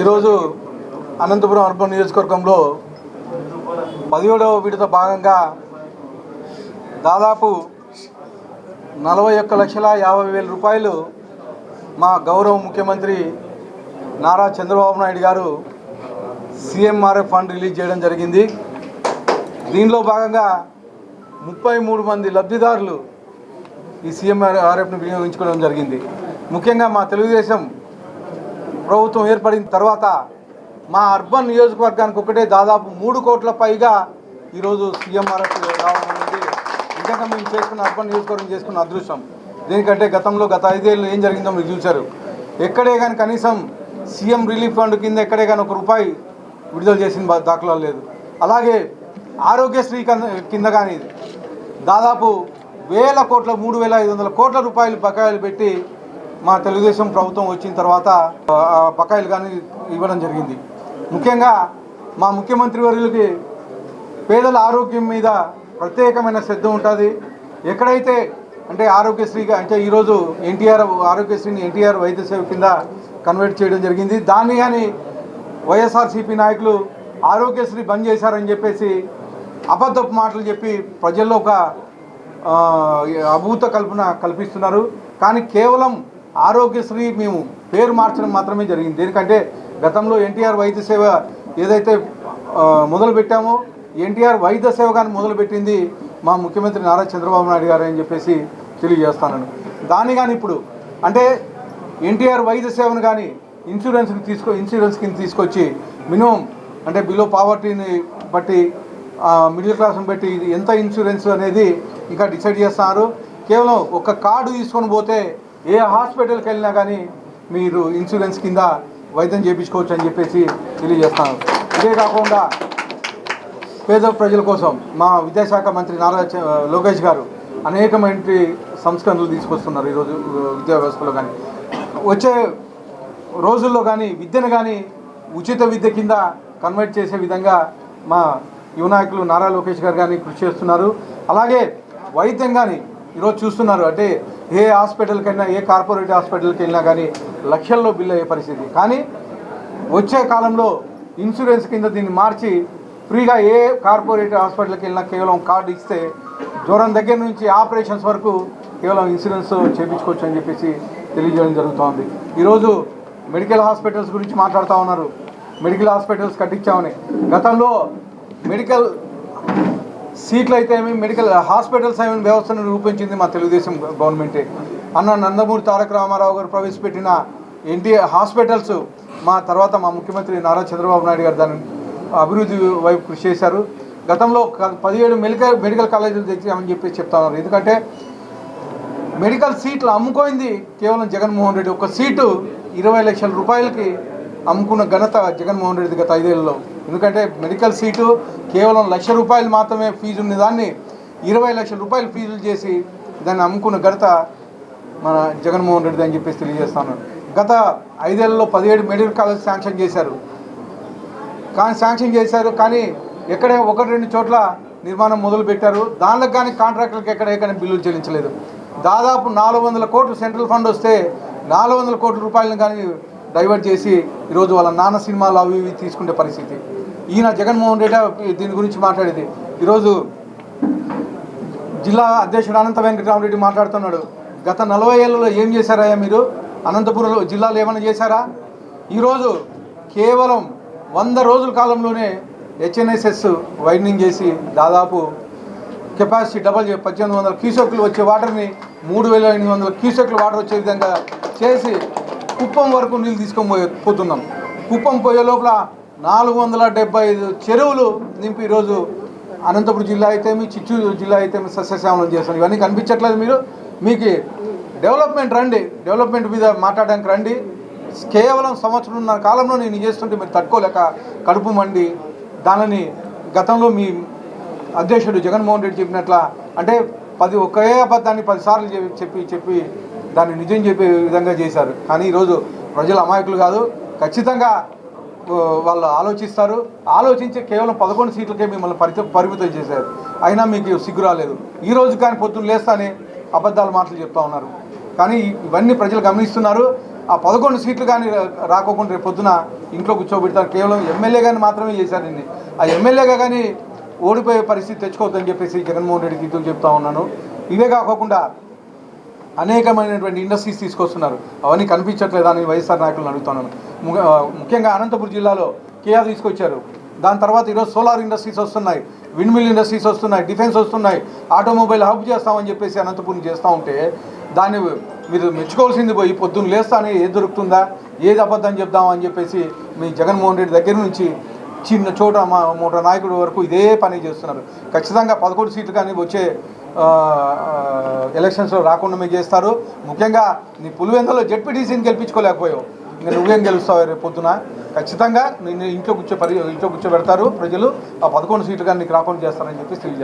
ఈరోజు అనంతపురం అర్బన్ నియోజకవర్గంలో పదిహేడవ విడత భాగంగా దాదాపు నలభై ఒక్క లక్షల యాభై వేల రూపాయలు మా గౌరవ ముఖ్యమంత్రి నారా చంద్రబాబు నాయుడు గారు సీఎంఆర్ఎఫ్ ఫండ్ రిలీజ్ చేయడం జరిగింది. దీనిలో భాగంగా ముప్పై మూడు మంది లబ్ధిదారులు ఈ సీఎంఆర్ఎఫ్ను వినియోగించుకోవడం జరిగింది. ముఖ్యంగా మా తెలుగుదేశం ప్రభుత్వం ఏర్పడిన తర్వాత మా అర్బన్ నియోజకవర్గానికి ఒకటే దాదాపు మూడు కోట్ల పైగా ఈరోజు సీఎంఆర్ఎఫ్ రావడం అనేది నిజంగా మేము చేసుకున్న అర్బన్ నియోజకవర్గం చేసుకున్న అదృష్టం. దీనికంటే గతంలో గత ఐదేళ్ళు ఏం జరిగిందో మీరు చూశారు. ఎక్కడే కానీ కనీసం సీఎం రిలీఫ్ ఫండ్ కింద ఎక్కడే కానీ ఒక రూపాయి విడుదల చేసిన దాఖలా లేదు. అలాగే ఆరోగ్యశ్రీ కింద కింద కానీ దాదాపు వేల కోట్ల మూడు వేల ఐదు వందల కోట్ల రూపాయలు బకాయిలు పెట్టి మా తెలుగుదేశం ప్రభుత్వం వచ్చిన తర్వాత బకాయిలు కానీ ఇవ్వడం జరిగింది. ముఖ్యంగా మా ముఖ్యమంత్రి వర్యులకి పేదల ఆరోగ్యం మీద ప్రత్యేకమైన శ్రద్ధ ఉంటుంది. ఎక్కడైతే అంటే ఆరోగ్యశ్రీగా అంటే ఈరోజు ఎన్టీఆర్ ఆరోగ్యశ్రీని ఎన్టీఆర్ వైద్య సేవ కింద కన్వర్ట్ చేయడం జరిగింది. దాన్ని కానీ వైఎస్ఆర్సీపీ నాయకులు ఆరోగ్యశ్రీ బంద్ చేశారని చెప్పేసి అబద్ధపు మాటలు చెప్పి ప్రజల్లో ఒక అభూత కల్పన కల్పిస్తున్నారు. కానీ కేవలం ఆరోగ్యశ్రీ మేము పేరు మార్చడం మాత్రమే జరిగింది. ఎందుకంటే గతంలో ఎన్టీఆర్ వైద్య సేవ ఏదైతే మొదలుపెట్టామో ఎన్టీఆర్ వైద్య సేవ కానీ మొదలుపెట్టింది మా ముఖ్యమంత్రి నారా చంద్రబాబు నాయుడు గారు అని చెప్పేసి తెలియజేస్తాను దాన్ని కానీ ఇప్పుడు అంటే ఎన్టీఆర్ వైద్య సేవను కానీ ఇన్సూరెన్స్కి తీసుకో ఇన్సూరెన్స్ కింద తీసుకొచ్చి మినిమం అంటే బిలో పావర్టీని బట్టి మిడిల్ క్లాస్ని బట్టి ఇది ఎంత ఇన్సూరెన్స్ అనేది ఇంకా డిసైడ్ చేస్తున్నారు. కేవలం ఒక కార్డు తీసుకొని పోతే ఏ హాస్పిటల్కి వెళ్ళినా కానీ మీరు ఇన్సూరెన్స్ కింద వైద్యం చేయించుకోవచ్చు అని చెప్పేసి తెలియజేస్తాను. ఇదే కాకుండా పేద ప్రజల కోసం మా విద్యాశాఖ మంత్రి నారా లోకేష్ గారు అనేకమైన సంస్కరణలు తీసుకొస్తున్నారు ఈరోజు విద్యా వ్యవస్థలో కానీ. వచ్చే రోజుల్లో కానీ విద్యను కానీ ఉచిత విద్య కింద కన్వర్ట్ చేసే విధంగా మా యువనాయకులు నారా లోకేష్ గారు కానీ కృషి చేస్తున్నారు. అలాగే వైద్యం కానీ ఈరోజు చూస్తున్నారు అంటే ఏ హాస్పిటల్కి వెళ్ళినా ఏ కార్పొరేట్ హాస్పిటల్కి వెళ్ళినా కానీ లక్షల్లో బిల్ అయ్యే పరిస్థితి. కానీ వచ్చే కాలంలో ఇన్సూరెన్స్ కింద దీన్ని మార్చి ఫ్రీగా ఏ కార్పొరేట్ హాస్పిటల్కి వెళ్ళినా కేవలం కార్డు ఇస్తే జ్వరం దగ్గర నుంచి ఆపరేషన్స్ వరకు కేవలం ఇన్సూరెన్స్ చేయించుకోవచ్చు అని చెప్పేసి తెలియజేయడం జరుగుతోంది. ఈరోజు మెడికల్ హాస్పిటల్స్ గురించి మాట్లాడుతూ ఉన్నారు. మెడికల్ హాస్పిటల్స్ కట్టించామని. గతంలో మెడికల్ సీట్లు అయితే ఏమి మెడికల్ హాస్పిటల్స్ ఏమి వ్యవస్థను రూపొందించింది మా తెలుగుదేశం గవర్నమెంటే? అన్న నందమూరి తారక రామారావు గారు ప్రవేశపెట్టిన ఎన్టీఆర్ హాస్పిటల్స్ మా తర్వాత మా ముఖ్యమంత్రి నారా చంద్రబాబు నాయుడు గారు దాని అభివృద్ధి వైపు కృషి చేశారు. గతంలో పదిహేడు మెడికల్ మెడికల్ కాలేజీలు తెచ్చామని చెప్పి చెప్తా ఉన్నారు. ఎందుకంటే మెడికల్ సీట్లు అమ్ముకోయింది కేవలం జగన్మోహన్ రెడ్డి. ఒక సీటు ఇరవై లక్షల రూపాయలకి అమ్ముకున్న ఘనత జగన్మోహన్ రెడ్డి గత ఐదేళ్ళలో. ఎందుకంటే మెడికల్ సీటు కేవలం లక్ష రూపాయలు మాత్రమే ఫీజు ఉన్న దాన్ని ఇరవై లక్షల రూపాయలు ఫీజులు చేసి దాన్ని అమ్ముకున్న ఘనత మన జగన్మోహన్ రెడ్డి అని చెప్పేసి తెలియజేస్తాను. గత ఐదేళ్ళలో పదిహేడు మెడికల్ కాలేజ్ శాంక్షన్ చేశారు. కానీ శాంక్షన్ చేశారు కానీ ఎక్కడే ఒకటి రెండు చోట్ల నిర్మాణం మొదలు పెట్టారు దానిలో కానీ కాంట్రాక్టర్కి ఎక్కడ ఎక్కడైనా బిల్లులు చెల్లించలేదు. దాదాపు నాలుగు వందల కోట్లు సెంట్రల్ ఫండ్ వస్తే నాలుగు వందల కోట్ల రూపాయలను కానీ డైవర్ట్ చేసి ఈరోజు వాళ్ళ నాన్న సినిమాలు అవి ఇవి తీసుకునే పరిస్థితి. ఈయన జగన్మోహన్ రెడ్డి దీని గురించి మాట్లాడేది. ఈరోజు జిల్లా అధ్యక్షుడు అనంత వెంకటరామరెడ్డి మాట్లాడుతున్నాడు. గత నలభై ఏళ్ళలో ఏం చేశారయ్యా మీరు? అనంతపురంలో జిల్లాలో ఏమైనా చేశారా? ఈరోజు కేవలం వంద రోజుల కాలంలోనే హెచ్ఎన్ఎస్ఎస్ వైడనింగ్ చేసి దాదాపు కెపాసిటీ డబల్ చే- పద్దెనిమిది వందల క్యూసెక్లు వచ్చే వాటర్ని మూడు వేల ఎనిమిది వందల క్యూసెక్లు వాటర్ వచ్చే విధంగా చేసి కుప్పం వరకు నీళ్ళు తీసుకొని పోయి పోతున్నాం. కుప్పం పోయే లోపల నాలుగు వందల డెబ్బై ఐదు చెరువులు నింపి ఈరోజు అనంతపురం జిల్లా అయితేమి చిత్తూరు జిల్లా అయితేమి సస్యశ్యామలం చేస్తాం. ఇవన్నీ కనిపించట్లేదు మీరు. మీకు డెవలప్మెంట్ రండి. డెవలప్మెంట్ మీద మాట్లాడడానికి రండి. కేవలం సంవత్సరంన్నర కాలంలో నేను చేస్తుంటే మీరు తట్టుకోలేక కడుపు మండి దానిని గతంలో మీ అధ్యక్షుడు జగన్మోహన్ రెడ్డి చెప్పినట్ల అంటే పది ఒకే అబద్ధాన్ని పదిసార్లు చెప్పి చెప్పి చెప్పి దాన్ని నిజం చెప్పే విధంగా చేశారు. కానీ ఈరోజు ప్రజలు అమాయకులు కాదు. ఖచ్చితంగా వాళ్ళు ఆలోచిస్తారు. ఆలోచించి కేవలం పదకొండు సీట్లకే మిమ్మల్ని పరిత పరిమితం చేశారు. అయినా మీకు సిగ్గు రాలేదు. ఈ రోజు కానీ పొద్దున్న లేస్తానే అబద్ధాలు మాటలు చెప్తా ఉన్నారు. కానీ ఇవన్నీ ప్రజలు గమనిస్తున్నారు. ఆ పదకొండు సీట్లు కానీ రా- రాకోకుండా రేపు పొద్దున ఇంట్లో కూర్చోబెడతారు. కేవలం ఎమ్మెల్యే కానీ మాత్రమే చేశారు ఆ ఎమ్మెల్యేగా కానీ ఓడిపోయే పరిస్థితి తెచ్చుకోవద్దని చెప్పేసి జగన్మోహన్ రెడ్డికి ఇద్దరు చెప్తా ఉన్నాను. ఇవే కాకుండా అనేకమైనటువంటి ఇండస్ట్రీస్ తీసుకొస్తున్నారు. అవన్నీ కనిపించట్లేదా అని వైఎస్ఆర్ నాయకులను అడుగుతున్నాను. ముఖ్యంగా అనంతపురం జిల్లాలో కేఆర్ తీసుకొచ్చారు. దాని తర్వాత ఈరోజు సోలార్ ఇండస్ట్రీస్ వస్తున్నాయి. విండ్మిల్ ఇండస్ట్రీస్ వస్తున్నాయి. డిఫెన్స్ వస్తున్నాయి. ఆటోమొబైల్ హబ్ చేస్తామని చెప్పేసి అనంతపురం చేస్తూ ఉంటే దాన్ని మీరు మెచ్చుకోవాల్సింది పోయి పొద్దున్న లేస్తానే ఏది దొరుకుతుందా? ఏది అబద్ధం చెప్దామని చెప్పేసి మీ జగన్మోహన్ రెడ్డి దగ్గర నుంచి చిన్న చోట మా మూట నాయకుడు వరకు ఇదే పని చేస్తున్నారు. ఖచ్చితంగా పదకొండు సీట్లు కానీ వచ్చే ఎలక్షన్స్లో రాకుండా మీకు చేస్తారు. ముఖ్యంగా నీ పులివెందులో జెడ్పీటీసీని గెలిపించుకోలేకపోయావు. ఇంకా నువ్వేం గెలుస్తావు రేపు పొద్దున? ఖచ్చితంగా నిన్ను ఇంట్లో కూర్చో పరి ఇంట్లో కూర్చోబెడతారు ప్రజలు. ఆ పదకొండు సీట్లు కానీ నీకు రాకుండా చేస్తారని చెప్పి తెలియజేస్తారు